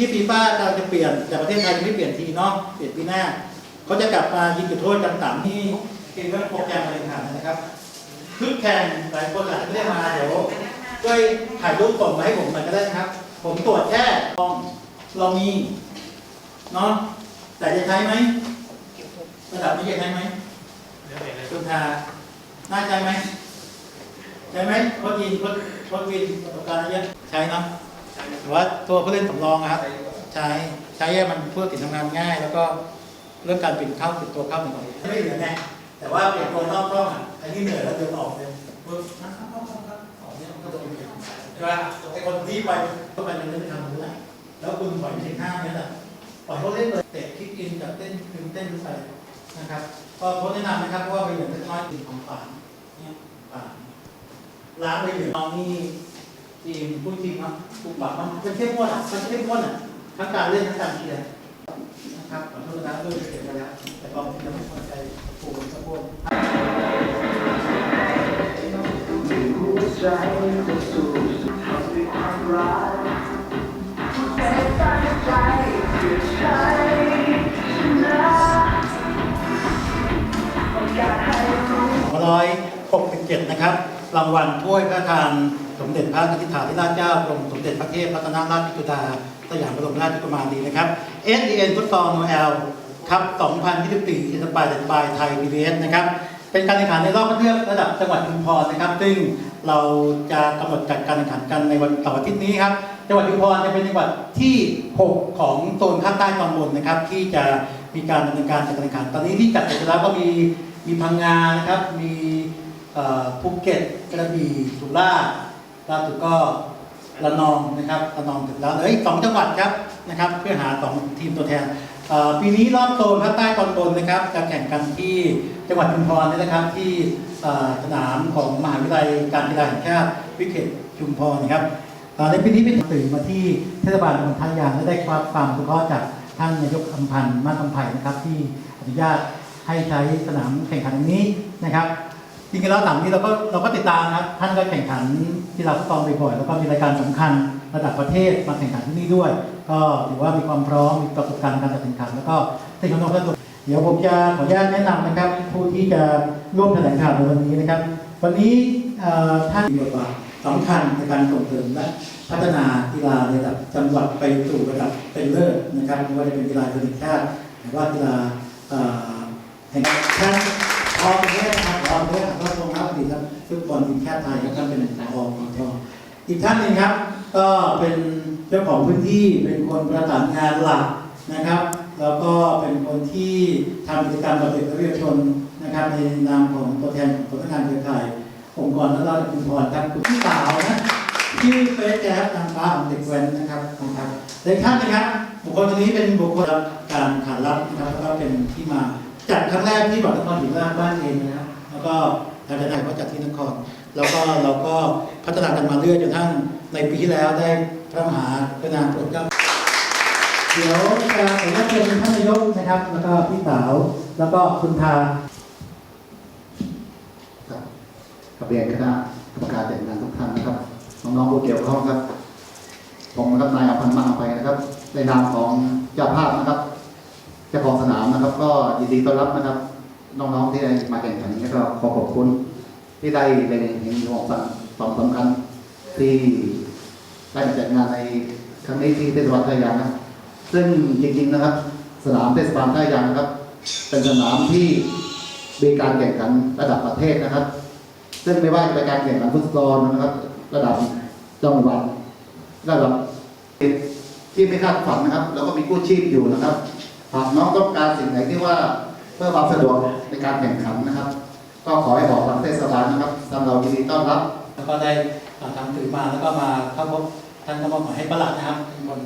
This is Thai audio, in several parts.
ที่ฟีฟ่ากำลังจะเปลี่ยนแต่ประเทศไทยยังไม่เปลี่ยนทีเนาะเปลี่ยนปีหน้าเขาจะกลับมายิงจุดโทษกันต่ำที่เกมเรื่องโปรแกรมการแข่งขันนะครับคึกแข่งหลายคนอาจจะไม่ได้มาเดี๋ยวช่วยถ่ายรูปส่งมาให้ผมหน่อยก็ได้นะครับ ผมตรวจแค่ลองลองมีเนาะแต่จะใช้ไหมระดับนี้จะใช้ไหมคุณทาน่าใช้ไหมใช้ไหมโค้ชยินโค้ชโค้ชวินประสบการณ์เยอะใช้เนาะ หรือว่าตัวผู้เล่นสำรองครับใช้ใช้ให้มันเพื่อติดทำงานง่าย แล้วก็เรื่องการปิดเข้าปิดตัวเข้าหนึ่งไม่เหลือไงแต่ว่าเปลี่ยนตัวนอกกล้องอะไอที่เหนื่อยแล้วเดินออกเลยปึ๊บนะครับเข้าเข้าเข้าออกเนี่ยมันก็โดนเปลี่ยนใช่ไหมไอ้คนที่ไปก็ไปมันไม่ได้ทำรู้และแล้วคุณปล่อยไม่ถึงห้าเมตรอะปล่อยเขาเล่นเลยเตะคิกอินกับเต้นคือเต้นไปนะครับก็โค้ชแนะนำนะครับเพราะว่าไปเหลืองเล็กน้อยถึงของป่านเนี่ยป่านล้างไปเหลืองน้องนี่ ทีมผู้ทีมเนาะผูกปรับมันเป็นเข้มข้นอะมันเข้มข้นอะทั้งการเล่นทั้งการเชียร์นะครับขอโทษนะด้วยเสียไปแล้วแต่ก็ยังไม่พอใจผูกสะโพกหัวใจจะสู้ด้วยความรักผู้ใจตั้งใจจะใช้ชนะองการให้รู้267นะครับ รางวัลถ้วยพระทานสมเด็จพระนิธิถาธิราชเจ้ากรมสมเด็จพระเทพรัตนราชพิจุฬาสยามบรมราชกุมารีนะครับ SDN ฟุตซอลโนเอลครับ2024อินสปายเดนบายไทย PBS นะครับ เป็นการแข่งขันในรอบคัดเลือกระดับจังหวัดชุมพรนะครับ ซึ่งเราจะกำหนดจัดการแข่งขันกันในวันเสาร์อาทิตย์นี้ครับ จังหวัดชุมพรจะเป็นจังหวัดที่ 6 ของโซนภาคใต้ตอนบนนะครับ ที่จะมีการดำเนินการจัดการแข่งขัน ตอนนี้ที่จัดเสร็จแล้วก็มีมีพังงานะครับ มี ภูเก็ตกระบี่สุราษฎร์ล่าสุดก็ระนองนะครับระนองถึงแล้วเออีกสองจังหวัดครับนะครับเพื่อหาสองทีมตัวแทนปีนี้รอบโซนภาคใต้ตอนบนนะครับ จะแข่งกันที่จังหวัดชุมพรนี่นะครับที่สนามของมหาวิทยาลัยการกีฬาแห่งชาติวิเขตชุมพรนะครับในปีนี้เป็นตื่นมาที่เทศบาลตำบลท่ายางและได้ความความอนุเคราะห์จากท่านนายกอำพันธ์มั่นคำไผ่นะครับที่อนุญาตให้ใช้สนามแข่งขันนี้นะครับ จริงๆแล้วสนามนี้เราก็เราก็ติดตามนะครับท่านก็แข่งขันกีฬาฟุตบอลบ่อยๆแล้วก็มีรายการสำคัญระดับประเทศมาแข่งขันที่นี่ด้วย ก็ถือว่ามีความพร้อมมีประสบการณ์การจัดแข่งขัน แล้วก็สิ่งอำนวยความสะดวเดี๋ยวผมจะขออนุญาตแนะนำนะครับ ผู้ที่จะร่วมแถลงข่าวในวันนี้นะครับ วันนี้ท่านมีบทบาทสำคัญในการส่งเสริมและพัฒนากีฬาระดับจังหวัดไปสู่ระดับเป็นเลิศนะครับไม่ว่าจะเป็นกีฬาระดับชาติหรือว่ากีฬาแห่งชาติ พอประเทศครับอประเทศก็ทรงรับอดีตครับฟุตบอลทีมชาติไทยก็ท่านเป็นพอของทออีกท่านหนึ่งครับ ก็เป็นเจ้าของพื้นที่เป็นคนประสานงานหลักนะครับแล้วก็เป็นคนที่ทำกิจกรรมกับเด็กและเยาวชนนะครับในนามของตัวแทนของสำนักงานเครือข่ายองค์กรและเราคุณพรครับคุณพี่สาวนะชื่อเฟสแจ๊สนางฟ้าของเด็กแว้นนะครับนะครับในท่านนะครับบุคคลคนนี้เป็นบุคคลรับการขานรับนะครับแล้วก็เป็นที่มา จัดครั้งแรกที่บอกนครศรีธรรมราชบ้านเองนะครับแล้วก็การจัดงานก็จัดที่นคร แล้วก็เราก็พัฒนากันมาเรื่อยจนทั้งในปีที่แล้วได้พระมหากรุณาโปรดเกล้าเดี๋ยวจะขออนุญาตเชิญท่านนายกนะครับ แล้วก็พี่สาวแล้วก็คุณทาครับกับเรียนคณะกรรมการจัดงานทุกท่านนะครับน้องๆผู้เกี่ยวข้องครับผมนะครับนายอภันธ์มังอภัยนะครับในนามของเจ้าภาพนะครับ ก็ยินดีต้อนรับนะครับ น้องๆที่ได้มาแข่งขันแล้วก็ขอขอบคุณที่ได้เล็งเห็นหัวสองสำคัญที่ได้มาจัดงานในครั้งนี้ที่เทศบาลท่ายางนะครับซึ่งจริงๆนะครับ สนามเทศบาลท่ายางนะครับ เป็นสนามที่มีการแข่งขันระดับประเทศนะครับ ซึ่งไม่ว่าจะเป็นการแข่งขันฟุตซอลนะครับ ระดับจังหวัดระดับที่ไม่คาดฝันนะครับ แล้วก็มีกู้ชีพอยู่นะครับ หากน้องต้องการสิ่งไหนที่ว่าเพื่อความสะดวกในการแข่งขันนะครับ ก็ขอให้บอกทางเทศบาลนะครับทางเรายินดีต้อนรับ แล้วก็ได้อ่าทำถือมาแล้วก็มาเข้าพบท่านก็มาขอให้ประหลัดนะครับเป็นคน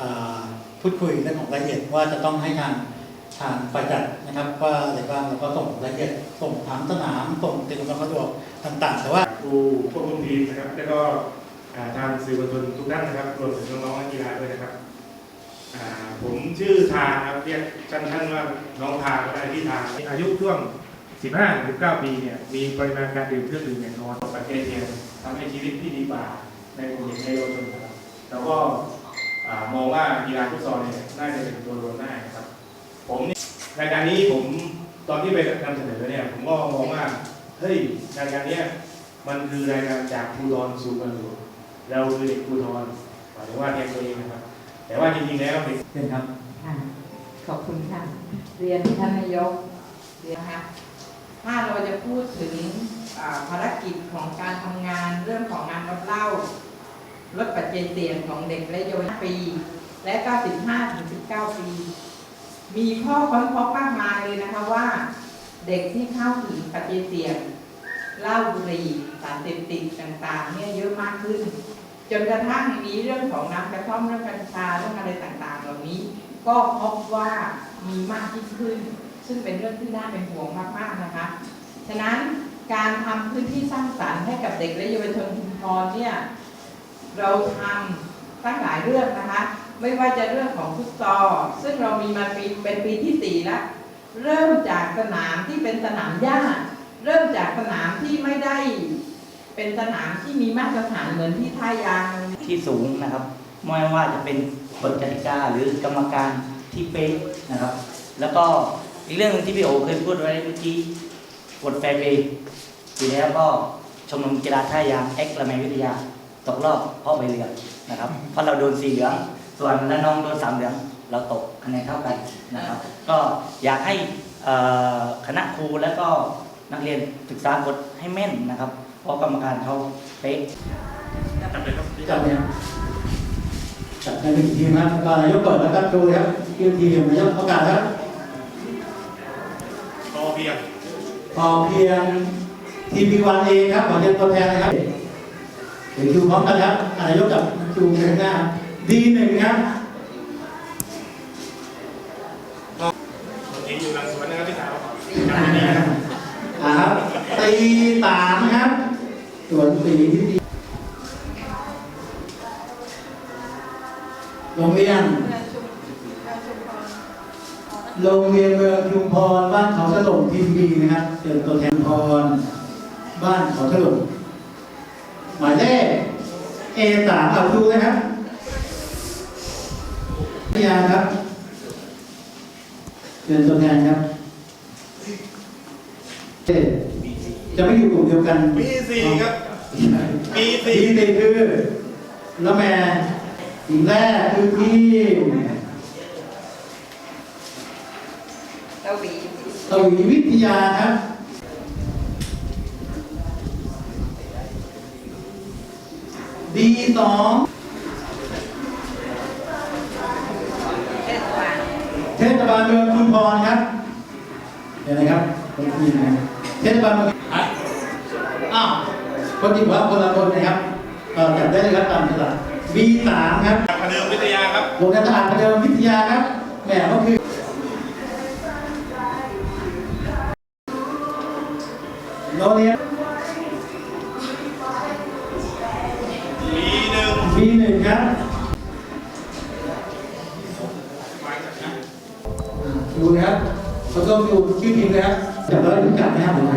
อ่าพูดคุยเรื่องของรายละเอียดว่าจะต้องให้ทางทางฝ่ายจัดนะครับ ว่าอะไรบ้างแล้วก็ส่งรายละเอียดส่งถามสนามส่งสิ่งอำนวยความสะดวกต่างๆ แต่ว่าครูควบคุมทีมนะครับแล้วก็อ่าทางสื่อมวลชนทุกท่านนะครับรวมถึงน้องๆนักกีฬาด้วยนะครับอ่า ผมชื่อทาครับเรียกสั้นๆว่าน้องทาก็ได้ที่ทาอายุช่วง 15-19ปีเนี่ยมีปริมาณการดื่มเครื่องดื่มอย่างน้อยต่อประเทศเนี่ยทำให้ชีวิตที่ดีกว่าในกลุ่มในเยาวชนครับแล้วก็มองว่ากีฬาฟุตซอลเนี่ยน่าจะเป็นตัวรวมได้ครับผมเนี่ยรายการนี้ผมตอนที่ไปนำเสนอเนี่ยผมก็มองว่าเฮ้ยรายการเนี้ยมันคือรายการจากภูทรสู่เมืองหลวงเราคือเด็กภูทรหมายถึงว่าเรียนตัวเองนะครับ แต่ว่าจริงๆแล้วเด็กเช่นครับ ค่ะ ขอบคุณค่ะ เรียนท่านนายกเรียนนะคะถ้าเราจะพูดถึงอ่าภารกิจของการทำงานเรื่องของงานลดเหล้าลดปัจจัยเสี่ยงของเด็กและเยาวชนปี และ95ถึง19 ปี มีข้อค้นพบมากมายเลยนะคะว่า เด็กที่เข้าถึงปัจจัยเสี่ยงเหล้าบุหรี่สารเสพติดต่างๆเนี่ยเยอะมากขึ้น จนกระทั่งมีเรื่องของน้ำกระท่อมเรื่องกัญชาเรื่องอะไรต่างๆ เหล่านี้ ก็พบว่ามีมากยิ่งขึ้น ซึ่งเป็นเรื่องที่น่าเป็นห่วงมากๆนะคะฉะนั้นการทำพื้นที่สร้างสรรค์ให้กับเด็กและเยาวชนชุมพรเนี่ยเราทำตั้งหลายเรื่องนะคะ ไม่ว่าจะเรื่องของฟุตซอลซึ่งเรามีมาปีเป็นปีที่สี่แล้วเริ่มจากสนามที่เป็นสนามหญ้า เริ่มจากสนามที่ไม่ได้ เป็นสนามที่มีมาตรฐานเหมือนที่ท่ายางที่สูงนะครับ ไม่ว่าจะเป็นกฎกติกาหรือกรรมการที่เป๊ะนะครับ แล้วก็อีกเรื่องหนึงที่พี่โอเคยพูดไว้เมื่อกี้กฎแฟร์เบย์ปีแล้วก็ชมรมกีฬาท่ายางเอ็กซ์ละแมวิทยาตกรอบเพราะใบเหลืองนะครับ เพราะเราโดนสีเหลือง ส่วนละนองโดนสามเหลืองเราตกคะแนนเท่ากันนะครับ ก็อยากให้คณะครูและก็นักเรียนศึกษากฎให้แม่นนะครับ เพราะกรรมการเขาเป๊ะจำเป็นต้องจับเนี่ยจับในหนึ่งทีมครับก็นายกเปิดแล้วครับดูครับทีมทีมนายกประกาศครับพอเพียงพอเพียงทีมพีวันเองครับขอเรียนตัวแทนนะครับเดี๋ยวคิวพร้อมกันครับอ่านายกกับคิวข้างหน้าดีหนึ่งครับเห็นอยู่หลังสวนนะครับพี่สาวอ่าอ่าครับตีสามครับ ส่วนสีที่ดีโรงเรียน โรงเรียนเมืองชุมพร บ้านเขาถล่มทีมบีนะครับเป็นตัวแทนพร บ้านเขาถล่มหมายเลขเอสามเอาดูนะครับพิยาครับเป็นตัวแทนครับเอ๊ะ จะไม่อยู่กลุ่มเดียวกันมีสี่ครับ มีทีสี่มสี่คือละแมทีมแรกคือทีมเราหวีสวีวิทยาครับดีสองเทศบาลเทศบาลเมืองชุมพรครับเดี๋ยวนะครับคนทีมนะเทศบาลเมืองอะอ้าว คนที่ว่าคนละคนนะครับเอ่อจับได้เลยครับตามสลับ B3 ครับพเดิมวิทยาครับโรงเรียนทหารประเดิมวิทยาครับแหมก็คือโรงเรียนมีหนึ่งปีหนึ่งครับดูนะครับเขาต้องดูชื่อทีมเลยครับจับแล้วรู้จักไหมครับผม